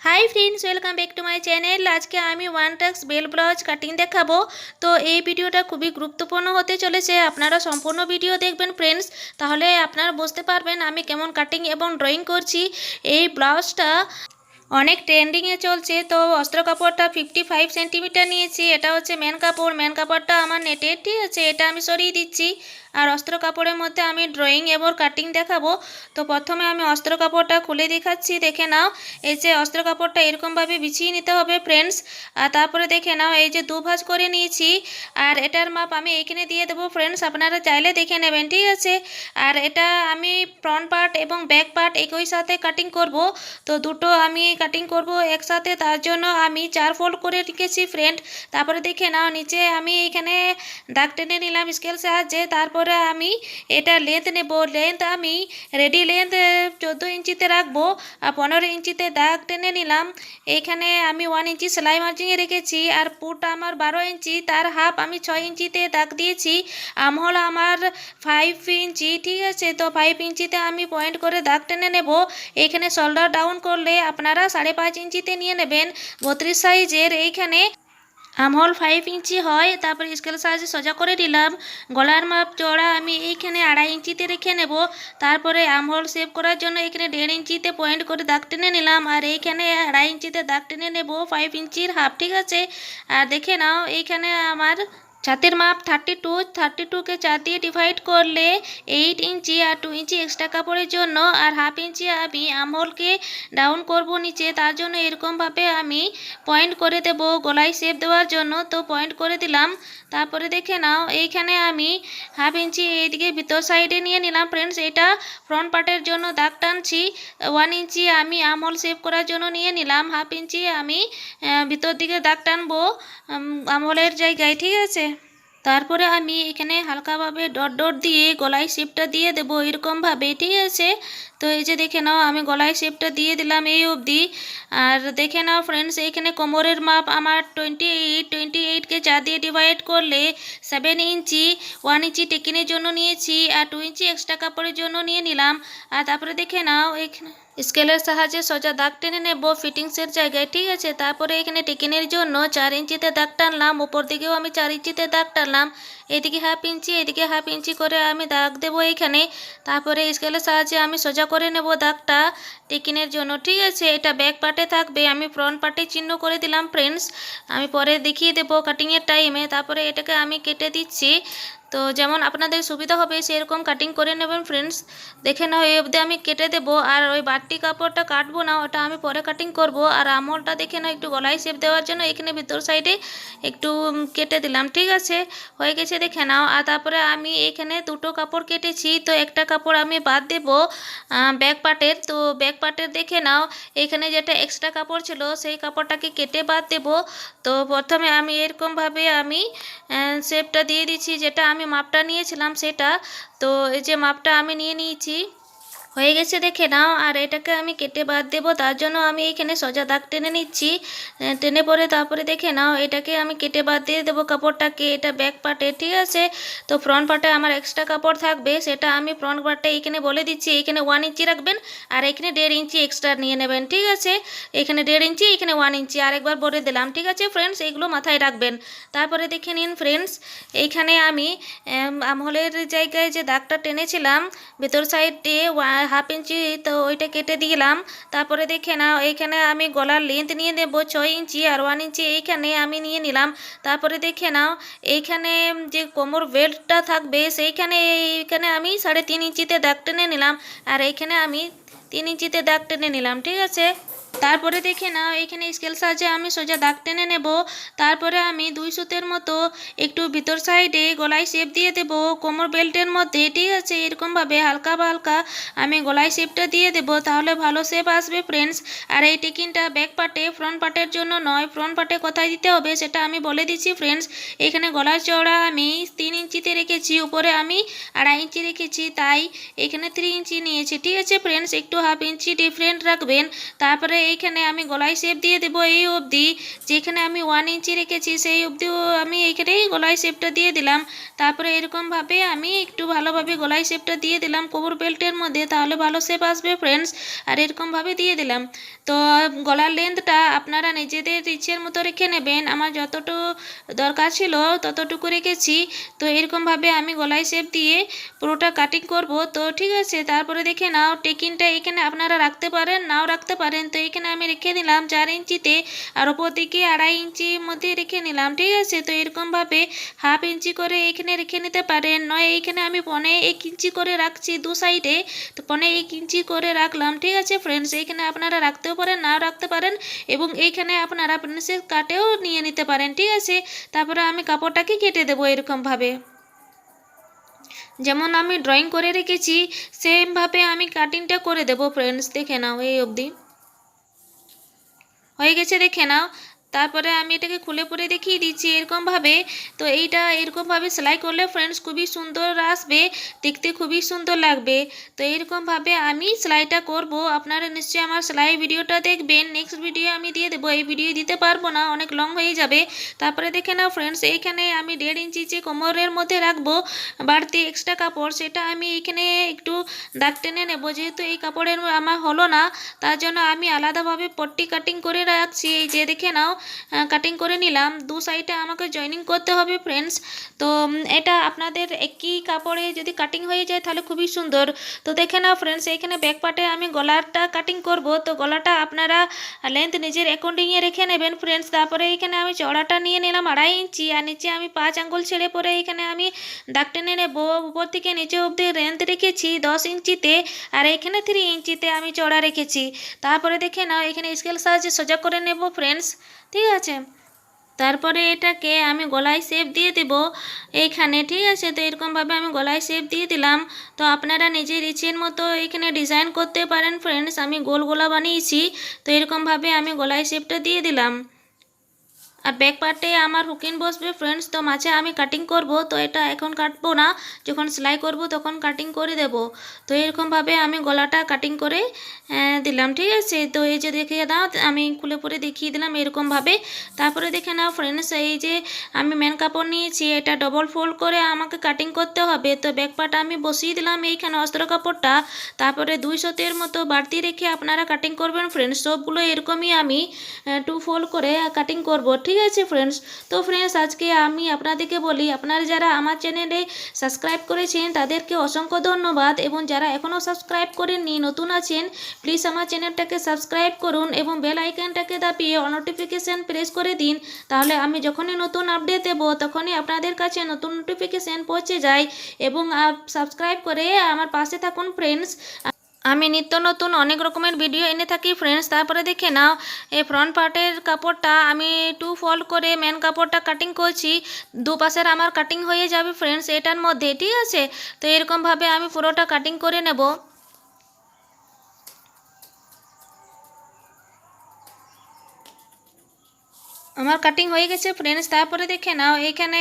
Hi friends welcome back to my channel আজকে আমি one tucks bell blouse cutting দেখাবো। তো এই ভিডিওটা খুবই গুরুত্বপূর্ণ হতে চলেছে। আপনারা সম্পূর্ণ ভিডিও দেখবেন ফ্রেন্ডস তাহলে আপনারা বুঝতে পারবেন আমি কেমন কাটিং এবং ড্রয়িং করছি। এই ব্লাউজটা অনেক ট্রেন্ডিংয়ে চলছে। তো অস্ত্র কাপড়টা ফিফটি ফাইভ সেন্টিমিটার নিয়েছি। এটা হচ্ছে মেন কাপড়। মেন কাপড়টা আমার নেটের ঠিক আছে। এটা আমি সরিয়ে দিচ্ছি। আর অস্ত্র কাপড়ের মধ্যে আমি ড্রয়িং এবং কাটিং দেখাবো। তো প্রথমে আমি অস্ত্র কাপড়টা খুলে দেখাচ্ছি, দেখে নাও। এই যে অস্ত্র কাপড়টা এরকমভাবে বিছিয়ে নিতে হবে ফ্রেন্ডস আর তারপরে দেখে নাও, এই যে দু ভাঁজ করে নিয়েছি। আর এটার মাপ আমি এইখানে দিয়ে দেবো ফ্রেন্ডস আপনারা চাইলে দেখে নেবেন, ঠিক আছে? আর এটা আমি ফ্রন্ট পার্ট এবং ব্যাক পার্ট একই সাথে কাটিং করব। তো দুটো আমি কাটিং করব একসাথে, তার জন্য আমি চার ফোল্ড করে রেখেছি ফ্রেন্ড তারপরে দেখে নাও, নিচে আমি এখানে দাগ টেনে নিলাম স্কেল সাহায্যে। তারপরে আমি এটা লেন্থ নেব। লেন্থ আমি রেডি লেন্থ চোদ্দ ইঞ্চিতে রাখব আর পনেরো ইঞ্চিতে দাগ টেনে নিলাম। এইখানে আমি ওয়ান ইঞ্চি সেলাই মার্জিংয়ে রেখেছি আর পুট আমার বারো ইঞ্চি, তার হাফ আমি ছয় ইঞ্চিতে দাগ দিয়েছি। আমহল আমার ফাইভ ইঞ্চি, ঠিক আছে? তো ফাইভ ইঞ্চিতে আমি পয়েন্ট করে দাগ টেনে নেব। এখানে শোল্ডার ডাউন করলে আপনারা সাড়ে পাঁচ ইঞ্চিতে নিয়ে নেবেন। বত্রিশ সাইজের এইখানে আমহল ফাইভ ইঞ্চি হয়, তারপরে স্কেল সাহায্যে সোজা করে দিলাম। গলার মাপ চড়া আমি এইখানে আড়াই ইঞ্চিতে রেখে নেব। তারপরে আমহল সেভ করার জন্য এখানে দেড় ইঞ্চিতে পয়েন্ট করে দাগ টেনে নিলাম। আর এইখানে আড়াই ইঞ্চিতে দাগ টেনে নেব ফাইভ ইঞ্চির হাফ ঠিক আছে? আর দেখে নাও, এইখানে আমার ছাতের মাপ থার্টি টু থার্টি টুকে চার দিয়ে ডিভাইড করলে এইট ইঞ্চি আর টু ইঞ্চি এক্সট্রা কাপড়ের জন্য আর হাফ ইঞ্চি আমি আমহলকে ডাউন করব নিচে। তার জন্য এরকমভাবে আমি পয়েন্ট করে দেব গলায় শেপ দেওয়ার জন্য। তো পয়েন্ট করে দিলাম। তারপরে দেখে নাও এইখানে আমি হাফ ইঞ্চি এইদিকে ভিতর সাইডে নিয়ে নিলাম। ফ্রেন্ডস এটা ফ্রন্ট পার্টের জন্য দাগ টানছি। ওয়ান ইঞ্চি আমি আমহল শেপ করার জন্য নিয়ে নিলাম। হাফ ইঞ্চি আমি ভিতর দিকে দাগ টানবো উম, আমহলের জায়গায় ঠিক আছে? তারপরে আমি এখানে হালকাভাবে ডট ডট দিয়ে গলায় শেপটা দিয়ে দেবো এরকমভাবে, ঠিক আছে? তো এই যে দেখে নাও, আমি গলায় শেপটা দিয়ে দিলাম এই অবধি। আর দেখে নাও ফ্রেন্ডস এখানে কোমরের মাপ আমার টোয়েন্টি এইট টোয়েন্টি এইটকে চার দিয়ে ডিভাইড করলে সেভেন ইঞ্চি ওয়ান ইঞ্চি টেকিনের জন্য নিয়েছি, আর টু ইঞ্চি এক্সট্রা কাপড়ের জন্য নিয়ে নিলাম। আর তারপরে দেখে নাও, এখানে স্কেলের সাহায্যে সোজা দাগ টেনে নেব, ফিটিংসের জায়গায়, ঠিক আছে? তারপরে এখানে টেকিনের জন্য চার ইঞ্চিতে দাগ টানলাম, উপর দিকেও আমি চার ইঞ্চিতে দাগ টানলাম, এদিকে হাফ ইঞ্চি, এদিকে হাফ ইঞ্চি করে আমি দাগ দেবো এখানে, তারপরে স্কেলের সাহায্যে আমি সোজা করে নেব দাগটা টেকিনের জন্য, ঠিক আছে? এটা ব্যাক পার্টে থাকবে, আমি ফ্রন্ট পার্টে চিহ্ন করে দিলাম, ফ্রেন্ডস, আমি পরে দেখিয়ে দেবো কাটিংয়ের টাইমে তারপরে এটাকে আমি কেটে দিচ্ছি তো যেমন আপনাদের সুবিধা হবে সেরকম কাটিং করে নেবেন ফ্রেন্ডস দেখে নাও এই অবধি আমি কেটে দেবো। আর ওই বাড়তি কাপড়টা কাটবো না, ওটা আমি পরে কাটিং করব। আর আমলটা দেখে নাও, একটু গলায় শেপ দেওয়ার জন্য এখানে ভিতর সাইডে একটু কেটে দিলাম, ঠিক আছে? হয়ে গেছে, দেখে নাও। আর তারপরে আমি এখানে দুটো কাপড় কেটেছি, তো একটা কাপড় আমি বাদ দেবো ব্যাক পার্টের তো ব্যাক পার্টের দেখে নাও, এখানে যেটা এক্সট্রা কাপড় ছিল, সেই কাপড়টাকে কেটে বাদ দেবো। তো প্রথমে আমি এরকমভাবে আমি শেপটা দিয়ে দিচ্ছি, যেটা আমি মাপটা নিয়েছিলাম সেটা তো এই যে মাপটা আমি নিয়ে নিয়েছি হয়ে গেছে দেখে নাও আর এটাকে আমি কেটে বাদ দেবো তার জন্য আমি এখানে সোজা দাগ টেনে নিচ্ছি। টেনে পরে তারপরে দেখে নাও এটাকে আমি কেটে বাদ দিয়ে দেবো কাপড়টাকে এটা ব্যাক পার্টে ঠিক আছে? তো ফ্রন্ট পার্টে আমার এক্সট্রা কাপড় থাকবে সেটা আমি ফ্রন্ট পার্টে এখানে বলে দিচ্ছি এখানে ওয়ান ইঞ্চি রাখবেন আর এখানে দেড় ইঞ্চি এক্সট্রা নিয়ে নেবেন ঠিক আছে? এখানে দেড় ইঞ্চি এখানে ওয়ান ইঞ্চি আরেকবার বলে দিলাম ঠিক আছে ফ্রেন্ডস এইগুলো মাথায় রাখবেন। তারপরে দেখে নিন ফ্রেন্ডস এইখানে আমি আম, আমহলের জায়গায় যে দাগটা টেনেছিলাম ভেতর সাইডে হাফ ইঞ্চি তো ওইটা কেটে দিলাম। তারপরে দেখে নাও এইখানে আমি গলার লেন্থ নিয়ে নেব, ছয় ইঞ্চি আর ওয়ান ইঞ্চি এইখানে আমি নিয়ে নিলাম। তারপরে দেখে নাও, এইখানে যে কোমর বেল্টটা থাকবে, সেইখানে এইখানে আমি সাড়ে তিন ইঞ্চিতে দাগ টেনে নিলাম। আর এইখানে আমি তিন ইঞ্চিতে দাগ টেনে নিলাম, ঠিক আছে? তারপরে দেখে নাও, এখানে স্কেল সাহায্যে আমি সোজা দাগ টেনে নেব। তারপরে আমি দুই সুতের মতো একটু ভিতর সাইডে গলায় শেপ দিয়ে দেব, কোমর বেল্টের মধ্যে। ঠিক আছে, এরকমভাবে হালকা বা হালকা আমি গলায় শেপটা দিয়ে দেব, তাহলে ভালো শেপ আসবে ফ্রেন্ডস আর এই টিকিনটা ব্যাক পার্টে ফ্রন্ট পার্টের জন্য নয় ফ্রন্ট পার্টে কোথায় দিতে হবে সেটা আমি বলে দিচ্ছি ফ্রেন্ডস এখানে গলার চওড়া আমি তিন ইঞ্চিতে রেখেছি, উপরে আমি আড়াই ইঞ্চি রেখেছি, তাই এখানে থ্রি ইঞ্চি নিয়েছি। ঠিক আছে ফ্রেন্ডস একটু হাফ ইঞ্চি ডিফারেন্ট রাখবেন। তারপরে এইখানে আমি গলায় শেপ দিয়ে দেবো এই অবধি। যেখানে আমি ওয়ান ইঞ্চি রেখেছি, সেই অবধিও আমি এইখানেই গলায় শেপটা দিয়ে দিলাম। তারপরে এরকমভাবে আমি একটু ভালোভাবে গলায় শেপটা দিয়ে দিলাম কোমর বেল্টের মধ্যে, তাহলে ভালো শেপ আসবে ফ্রেন্ডস আর এরকমভাবে দিয়ে দিলাম। তো গলার লেন্থটা আপনারা নিজেদের ইচ্ছের মতো রেখে নেবেন। আমার যতটুকু দরকার ছিল ততটুকু রেখেছি। তো এরকমভাবে আমি গলায় শেপ দিয়ে পুরোটা কাটিং করব। তো ঠিক আছে, তারপরে দেখে নাও টেকিনটা এখানে আপনারা রাখতে পারেন, নাও রাখতে পারেন। তো এখানে আমি রেখে দিলাম, চার ইঞ্চিতে আর ওপর দিকে আড়াই ইঞ্চির মধ্যে রেখে নিলাম, ঠিক আছে? তো এরকমভাবে হাফ ইঞ্চি করে এখানে রেখে নিতে পারেন, নয় এইখানে আমি পনে এক ইঞ্চি করে রাখছি দু সাইডে, তো পনে এক ইঞ্চি করে রাখলাম, ঠিক আছে ফ্রেন্ডস এইখানে আপনারা রাখতেও পারেন, নাও রাখতে পারেন এবং এইখানে আপনারা প্রিন্সেস কাটেও নিয়ে নিতে পারেন, ঠিক আছে? তারপরে আমি কাপড়টাকে কেটে দেবো এরকমভাবে। যেমন আমি ড্রয়িং করে রেখেছি সেমভাবে আমি কাটিংটা করে দেবো ফ্রেন্ডস দেখে নাও, এই অবধি। হয়ে গেছে দেখে নাও। তারপরে আমি এটাকে খুলে পরে দেখিয়ে দিচ্ছি এরকমভাবে তো এইটা এরকমভাবে সেলাই করলে ফ্রেন্ডস খুবই সুন্দর আসবে, দেখতে খুবই সুন্দর লাগবে। তো এরকমভাবে আমি সেলাইটা করব। আপনারা নিশ্চয়ই আমার সেলাই ভিডিওটা দেখবেন। নেক্সট ভিডিও আমি দিয়ে দেবো। এই ভিডিও দিতে পারব না, অনেক লং হয়ে যাবে। তারপরে দেখে নাও ফ্রেন্ডস এইখানে আমি দেড় ইঞ্চি যে কোমরের মধ্যে রাখব, বাড়তি এক্সট্রা কাপড়, সেটা আমি এইখানে একটু দাগ টেনে নেব। যেহেতু এই কাপড়ের আমার হলো না, তার জন্য আমি আলাদাভাবে পট্টি কাটিং করে রাখছি। এই যে দেখে নাও কাটিং করে নিলাম। দু সাইডে আমাকে জয়েনিং করতে হবে ফ্রেন্ডস তো এটা আপনাদের একই কাপড়ে যদি কাটিং হয়ে যায়, তাহলে খুবই সুন্দর। তো দেখে নাও ফ্রেন্ডস এইখানে ব্যাক পার্টে আমি গলাটা কাটিং করব। তো গলাটা আপনারা লেন্থ নিজের অ্যাকর্ডিংয়ে রেখে নেবেন ফ্রেন্ডস তারপরে এইখানে আমি চড়াটা নিয়ে নিলাম আড়াই ইঞ্চি, আর নিচে আমি পাঁচ আঙ্গুল ছেড়ে পরে এখানে আমি দাগ টেনে নেব। উপর থেকে নিচে অবধি লেন্থ রেখেছি দশ ইঞ্চিতে, আর এখানে থ্রি ইঞ্চিতে আমি চড়া রেখেছি। তারপরে দেখে নাও, এখানে স্কেল সাহায্যে সোজা করে নেব ফ্রেন্ডস ঠিক আছে। তারপরে এটাকে আমি গলায় শেপ দিয়ে দেব। এইখানে ঠিক আছে, তো এরকমভাবে আমি গলায় শেপ দিয়ে দিলাম। তো আপনারা নিজের ইচ্ছের মতো এখানে ডিজাইন করতে পারেন ফ্রেন্ডস আমি গোল গোলা বানিয়েছি, তো এরকমভাবে আমি গলায় শেপটা দিয়ে দিলাম। আর ব্যাক পার্টে আমার হুকিন বসবে ফ্রেন্ডস তো মাঝে আমি কাটিং করব, তো এটা এখন কাটবো না। যখন সেলাই করব তখন কাটিং করে দেব। তো এরকমভাবে আমি গলাটা কাটিং করে দিলাম, ঠিক আছে? তো এই যে দেখে দাও, আমি খুলে পরে দেখিয়ে দিলাম এরকমভাবে তারপরে দেখে নাও ফ্রেন্ডস এই যে আমি মেন কাপড় নিয়েছি, এটা ডবল ফোল্ড করে আমাকে কাটিং করতে হবে। তো ব্যাক পার্ট আমি বসিয়ে দিলাম এইখানে অস্ত্র কাপড়টা। তারপরে দুই শতের মতো বাড়তি রেখে আপনারা কাটিং করবেন ফ্রেন্ডস সবগুলো এরকমই আমি টু ফোল্ড করে কাটিং করব, ঠিক আছে ফ্রেন্ডস তো ফ্রেন্ডস আজকে আমি আপনাদেরকে বলি, আপনারা যারা আমার চ্যানেলে সাবস্ক্রাইব করেছেন, তাদেরকে অসংখ্য ধন্যবাদ এবং যারা এখনও সাবস্ক্রাইব করেননি, নতুন আছেন প্লিজ আমার চ্যানেলটাকে সাবস্ক্রাইব করুন এবং বেল আইকনটাকে দাবিয়ে নোটিফিকেশান প্রেস করে দিন। তাহলে আমি যখনই নতুন আপডেট দেবো, তখনই আপনাদের কাছে নতুন নোটিফিকেশান পৌঁছে যায় এবং সাবস্ক্রাইব করে আমার পাশে থাকুন ফ্রেন্ডস আমি নিত্য নতুন অনেক রকমের ভিডিও এনে থাকি ফ্রেন্ডস তারপরে দেখে নাও, এই ফ্রন্ট পার্টের কাপড়টা আমি টু ফোল্ড করে মেন কাপড়টা কাটিং করছি। দুপাশের আমার কাটিং হয়ে যাবে ফ্রেন্ডস এটার মধ্যে, ঠিক আছে? তো এরকমভাবে আমি পুরোটা কাটিং করে নেব। আমার কাটিং হয়ে গেছে ফ্রেন্ডস তারপরে দেখে নাও, এইখানে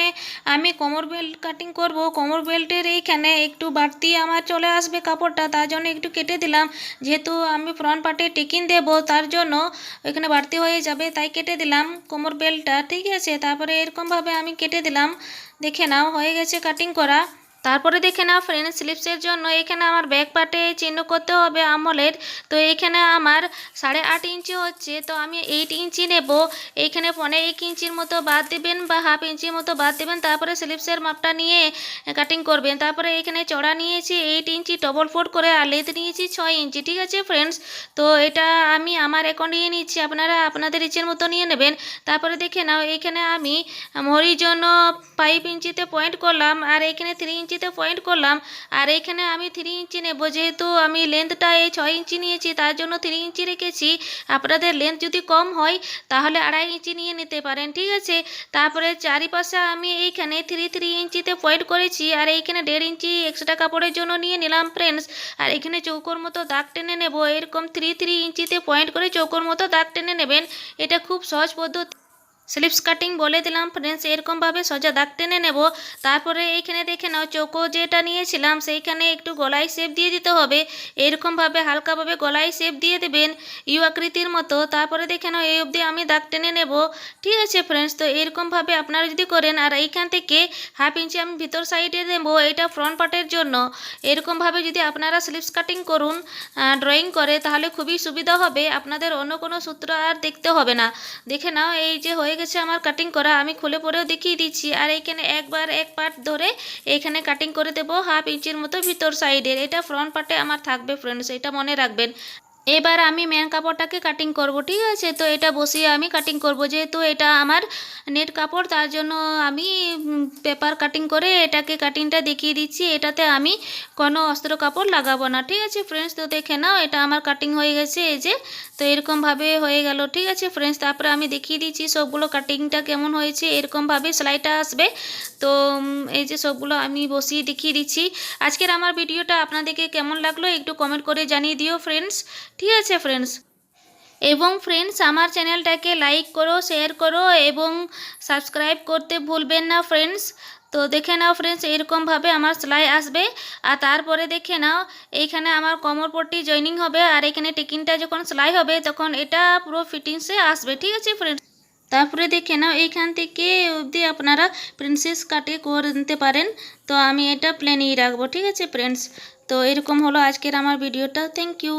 আমি কোমর বেল্ট কাটিং করব। কোমর বেল্টের এইখানে একটু বাড়তি আমার চলে আসবে কাপড়টা, তার জন্য একটু কেটে দিলাম। যেহেতু আমি ফ্রন্ট পার্টে টিকিন দেব, তার জন্য এখানে বাড়তি হয়ে যাবে, তাই কেটে দিলাম কোমর বেল্টটা ঠিক আছে? তারপরে এরকমভাবে আমি কেটে দিলাম। দেখে নাও, হয়ে গেছে কাটিং করা। তারপরে দেখে নাও ফ্রেন্ড স্লিপসের জন্য এখানে আমার ব্যাক পার্টে চিহ্ন করতে হবে আমলের। তো এখানে আমার সাড়ে আট ইঞ্চি হচ্ছে, তো আমি এইট ইঞ্চি নেব। এইখানে পনেরো এক ইঞ্চির মতো বাদ দেবেন বা হাফ ইঞ্চির মতো বাদ দেবেন, তারপরে স্লিপসের মাপটা নিয়ে কাটিং করবেন। তারপরে এখানে চড়া নিয়েছি এইট ইঞ্চি ডবল ফোল্ড করে আর লেথ নিয়েছি ছয় ইঞ্চি, ঠিক আছে ফ্রেন্ডস তো এটা আমি আমার অ্যাকাউন্ট নিয়ে নিচ্ছি, আপনারা আপনাদের ইচ্ছের মতো নিয়ে নেবেন। তারপরে দেখে নাও, এখানে আমি মরির জন্য ফাইভ ইঞ্চিতে পয়েন্ট করলাম, আর এখানে থ্রি ইঞ্চিতে পয়েন্ট করলাম। আর এখানে আমি থ্রি ইঞ্চি নেব। যেহেতু আমি লেন্থটা এই ছয় ইঞ্চি নিয়েছি, তার জন্য থ্রি ইঞ্চি রেখেছি। আপনাদের লেন্থ যদি কম হয়, তাহলে আড়াই ইঞ্চি নিয়ে নিতে পারেন, ঠিক আছে? তারপরে চারিপাশে আমি এইখানে থ্রি থ্রি ইঞ্চিতে পয়েন্ট করেছি। আর এইখানে দেড় ইঞ্চি এক্সট্রা কাপড়ের জন্য নিয়ে নিলাম ফ্রেন্ডস আর এখানে চৌকোর মতো দাগ টেনে নেব। এরকম থ্রি থ্রি ইঞ্চিতে পয়েন্ট করে চৌকোর মতো দাগ টেনে নেবেন। এটা খুব সহজ পদ্ধতি। স্লিপস কাটিং বলে দিলাম ফ্রেন্ডস এরকমভাবে সোজা দাগ টেনে নেব। তারপরে এইখানে দেখে নাও চৌকো যেটা নিয়েছিলাম, সেইখানে একটু গলায় শেপ দিয়ে দিতে হবে। এরকমভাবে হালকাভাবে গলায় শেপ দিয়ে দেবেন ইউ আকৃতির মতো। তারপরে দেখে নাও, এই অবধি আমি দাগ টেনে নেব। ঠিক আছে ফ্রেন্ডস তো এরকমভাবে আপনারা যদি করেন, আর এইখান থেকে হাফ ইঞ্চি আমি ভিতর সাইডে দেবো, এটা ফ্রন্ট পার্টের জন্য। এরকমভাবে যদি আপনারা স্লিপস কাটিং করুন ড্রয়িং করে, তাহলে খুবই সুবিধা হবে। আপনাদের অন্য কোনো সূত্র আর দেখতে হবে না। দেখে নাও, এই যে হয়ে গেছে আমার কাটিং করা। আমি খুলে পরেও দেখিয়ে দিচ্ছি। আর এইখানে একবার এক পার্ট ধরে এখানে কাটিং করে দেবো হাফ ইঞ্চির মতো ভিতর সাইডের এটা ফ্রন্ট পার্টে আমার থাকবে ফ্রেন্ডস এটা মনে রাখবেন। এবার আমি মেন কাপড়টাকে কাটিং করব, ঠিক আছে? তো এটা বসিয়ে আমি কাটিং করব, যেহেতু এটা আমার নেট কাপড়, তার জন্য আমি পেপার কাটিং করে এটাকে কাটিংটা দেখিয়ে দিচ্ছি। এটাতে আমি কোনো অস্ত্র কাপড় লাগাবো না, ঠিক আছে ফ্রেন্ডস তো দেখে নাও, এটা আমার কাটিং হয়ে গেছে, এই যে। তো এরকমভাবে হয়ে গেল, ঠিক আছে ফ্রেন্ডস তারপরে আমি দেখিয়ে দিচ্ছি সবগুলো কাটিংটা কেমন হয়েছে, এরকমভাবে সেলাইটা আসবে। তো এই যে সবগুলো আমি বসিয়ে দেখিয়ে দিচ্ছি। আজকের আমার ভিডিওটা আপনাদেরকে কেমন লাগল, একটু কমেন্ট করে জানিয়ে দিও ফ্রেন্ডস ঠিক আছে ফ্রেন্ডস এবং ফ্রেন্ডস আমার চ্যানেলটাকে লাইক করো শেয়ার করো এবং সাবস্ক্রাইব করতে ভুলবেন না ফ্রেন্ডস তো দেখে নাও ফ্রেন্ডস এরকমভাবে আমার সেলাই আসবে। আর তারপরে দেখে নাও, এইখানে আমার কোমর পট্টি জয়েনিং হবে। আর এখানে টিকিনটা যখন সেলাই হবে, তখন এটা পুরো ফিটিংসে আসবে। ঠিক আছে ফ্রেন্ডস তারপরে দেখে নাও, এইখান থেকে অবধি আপনারা প্রিন্সেস কাটে করে নিতে পারেন। তো আমি এটা প্লেনই রাখব। ঠিক আছে ফ্রেন্ডস তো এরকম হলো আজকের আমার ভিডিওটা থ্যাংক ইউ